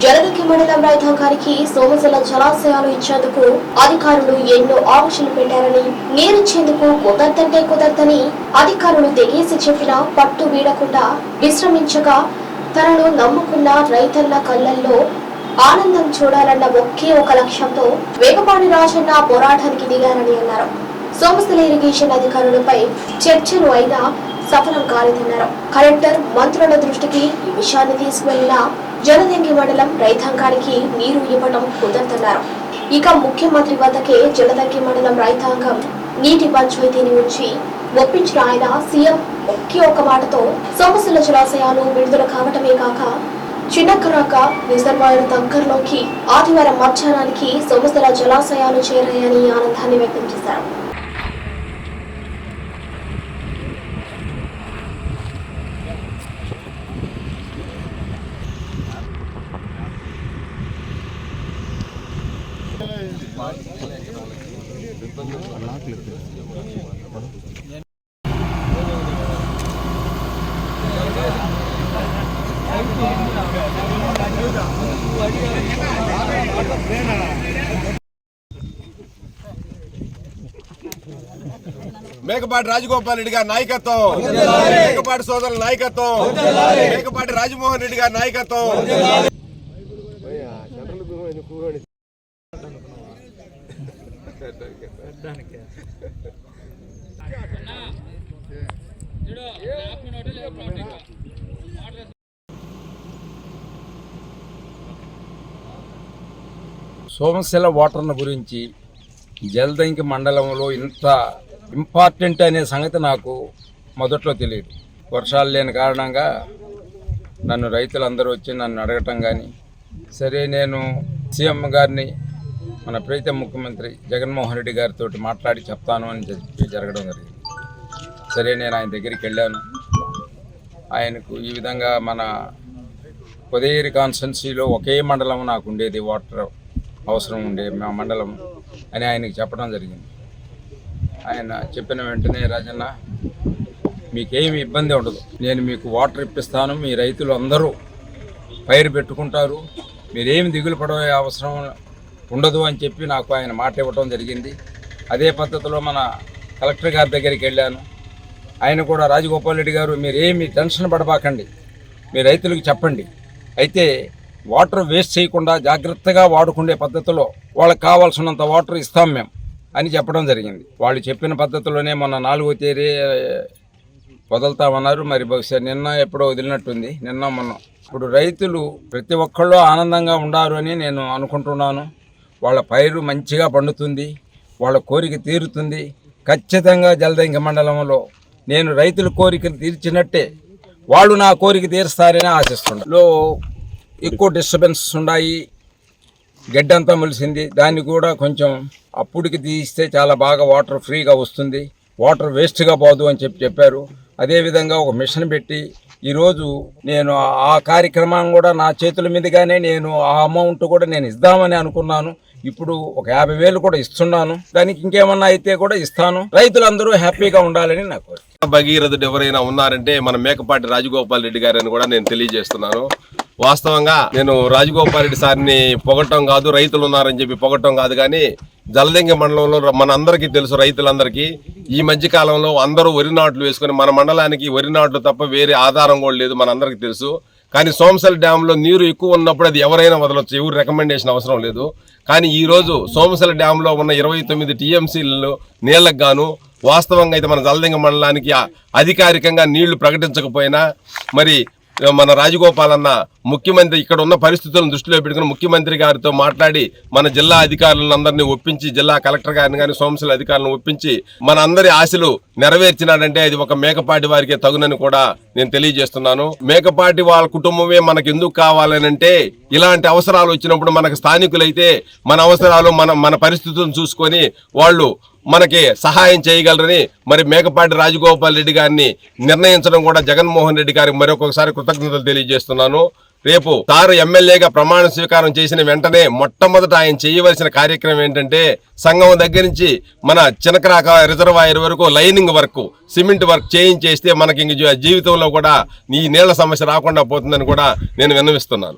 జలదంకి మండలం రైతాంగానికి సోమశిల జలాశయాలు ఇచ్చేందుకు అధికారులు ఎన్నో ఆంక్షలు పెట్టారని నీరిచ్చేందుకు కుదరదంటే కుదరదని అధికారులు తెగేసి చెప్పినా పట్టు వీడకుండా విశ్రమించగా తనను నమ్ముకున్న రైతన్న కళ్ళల్లో ఆనందం చూడాలన్న ఒకే ఒక లక్ష్యంతో వేగపాటి రాజన్న పోరాటానికి దిగారని అన్నారు. సోమశిల ఇరిగేషన్ అధికారులపై చర్చలు అయినా సఫలం కాలేదన్నారు. కలెక్టర్ మంత్రుల దృష్టికి ఈ విషయాన్ని తీసుకువెళ్ళిన జలదంగి మండలం రైతాంగానికి నీరు ఇవ్వడం కుదరదన్నారు. ఇక ముఖ్యమంత్రి వద్దకే జలదంగి మండలం రైతాంగం నీటి పంచాయతీని ఉంచి ఒప్పించిన ఆయన సీఎం ఒకే ఒక మాటతో సొమసుల జలాశయాలు విడుదల కావటమే కాక చిన్నకరాక రిజర్వాయర్ దగ్గరలోకి ఆదివారం మధ్యాహ్నానికి సొమసుల జలాశయాలు చేరాయని ఆనందాన్ని వ్యక్తం చేశారు. మేకపాటి రాజగోపాల్ రెడ్డి గారి నాయకత్వం. మేకపాటి సోదరుల నాయకత్వం. మేకపాటి రాజమోహన్ రెడ్డి గారి నాయకత్వం. సోమశిల వాటర్ను గురించి జలదంకి మండలంలో ఇంత ఇంపార్టెంట్ అనే సంగతి నాకు మొదట్లో తెలియదు. వర్షాలు లేని కారణంగా నన్ను రైతులందరూ వచ్చి నన్ను అడగటం కానీ సరే నేను సీఎం గారిని మన ప్రీతం ముఖ్యమంత్రి జగన్మోహన్ రెడ్డి గారితో మాట్లాడి చెప్తాను అని చెప్పి జరగడం జరిగింది. సరే నేను ఆయన దగ్గరికి వెళ్ళాను. ఆయనకు ఈ విధంగా మన ఉదయగిరి కాన్స్టెన్సీలో ఒకే మండలం నాకు ఉండేది వాటర్ అవసరం ఉండే మా మండలం అని ఆయనకి చెప్పడం జరిగింది. ఆయన చెప్పిన వెంటనే రాజన్న మీకేమి ఇబ్బంది ఉండదు. నేను మీకు వాటర్ ఇప్పిస్తాను మీ రైతులు అందరూ పైరు పెట్టుకుంటారు. మీరేమి దిగులు పడే అవసరం ఉండదు అని చెప్పి నాకు ఆయన మాట ఇవ్వటం జరిగింది. అదే పద్ధతిలో మన కలెక్టర్ గారి దగ్గరికి వెళ్ళాను. ఆయన కూడా రాజగోపాల్ రెడ్డి గారు మీరేమి టెన్షన్ పడబాకండి. మీ రైతులకు చెప్పండి. అయితే వాటర్ వేస్ట్ చేయకుండా జాగ్రత్తగా వాడుకునే పద్ధతిలో వాళ్ళకి కావాల్సినంత వాటర్ ఇస్తాం మేము అని చెప్పడం జరిగింది. వాళ్ళు చెప్పిన పద్ధతిలోనే మొన్న నాలుగో తేదీ వదులుతామన్నారు. మరి బహుశా నిన్న ఎప్పుడో వదిలినట్టుంది. నిన్న మొన్న. ఇప్పుడు రైతులు ప్రతి ఒక్కళ్ళు ఆనందంగా ఉండారు అని నేను అనుకుంటున్నాను. వాళ్ళ పైరు మంచిగా పండుతుంది వాళ్ళ కోరిక తీరుతుంది. ఖచ్చితంగా జలదంక మండలంలో నేను రైతుల కోరికలు తీర్చినట్టే వాళ్ళు నా కోరిక తీరుస్తారని ఆశిస్తున్నాను. లో ఎక్కువ డిస్టర్బెన్స్ ఉన్నాయి గడ్డంతా మొలిసింది. దాన్ని కూడా కొంచెం అప్పుడికి తీస్తే చాలా బాగా వాటర్ ఫ్రీగా వస్తుంది. వాటర్ వేస్ట్గా పోదు అని చెప్పి చెప్పారు. అదేవిధంగా ఒక మిషన్ పెట్టి ఈరోజు నేను ఆ కార్యక్రమం కూడా నా చేతుల మీదుగానే నేను ఆ అమౌంట్ కూడా నేను ఇద్దామని అనుకున్నాను. ఇప్పుడు ఒక యాభై వేలు కూడా ఇస్తున్నాను. దానికి ఇంకేమన్నా అయితే కూడా ఇస్తాను. రైతులందరూ హ్యాపీగా ఉండాలని నాకు భగీరథుడు ఎవరైనా ఉన్నారంటే మన మేకపాటి రాజగోపాల్ రెడ్డి గారని కూడా నేను తెలియజేస్తున్నాను. వాస్తవంగా నేను రాజగోపాల్ రెడ్డి సార్ని పొగటం కాదు రైతులు ఉన్నారని చెప్పి పొగటం కాదు కానీ జలదంగి మండలంలో మన అందరికీ తెలుసు రైతులందరికీ ఈ మధ్య కాలంలో అందరూ వరి నాట్లు వేసుకొని మన మండలానికి వరి నాట్లు తప్ప వేరే ఆధారం కూడా లేదు మన అందరికీ తెలుసు. కానీ సోమసల్ డ్యాంలో నీరు ఎక్కువ ఉన్నప్పుడు అది ఎవరైనా వదలొచ్చు. ఎవరు రికమెండేషన్ అవసరం లేదు. కానీ ఈ రోజు డ్యాంలో ఉన్న ఇరవై తొమ్మిది టీఎంసీలు నీళ్ళకు గాను వాస్తవంగా అయితే మన జలదింగ మండలానికి అధికారికంగా నీళ్ళు ప్రకటించకపోయినా మరి మన రాజగోపాల్ అన్న ముఖ్యమంత్రి ఇక్కడ ఉన్న పరిస్థితులను దృష్టిలో పెట్టుకుని ముఖ్యమంత్రి గారితో మాట్లాడి మన జిల్లా అధికారులందరినీ ఒప్పించి జిల్లా కలెక్టర్ గారిని కానీ సోమశిల అధికారులను ఒప్పించి మన అందరి ఆశలు నెరవేర్చినాడంటే అది ఒక మేకపాటి వారికి తగునని కూడా నేను తెలియజేస్తున్నాను. మేకపాటి వాళ్ళ కుటుంబమే మనకు ఎందుకు కావాలనంటే ఇలాంటి అవసరాలు వచ్చినప్పుడు మనకు స్థానికులైతే మన అవసరాలు మన మన పరిస్థితులను చూసుకొని వాళ్ళు మనకి సహాయం చేయగలరని మరి మేకపాటి రాజగోపాల్ రెడ్డి గారిని నిర్ణయించడం కూడా జగన్మోహన్ రెడ్డి గారికి మరొకసారి కృతజ్ఞతలు తెలియజేస్తున్నాను. రేపు తారు ఎమ్మెల్యేగా ప్రమాణ స్వీకారం చేసిన వెంటనే మొట్టమొదట ఆయన చేయవలసిన కార్యక్రమం ఏంటంటే సంఘం దగ్గర నుంచి మన చినకరాక రిజర్వాయర్ వరకు లైనింగ్ వర్క్ సిమెంట్ వర్క్ చేయించేస్తే మనకి ఇంక జీవితంలో కూడా ఈ నీళ్ళ సమస్య రాకుండా పోతుందని కూడా నేను విన్నవిస్తున్నాను.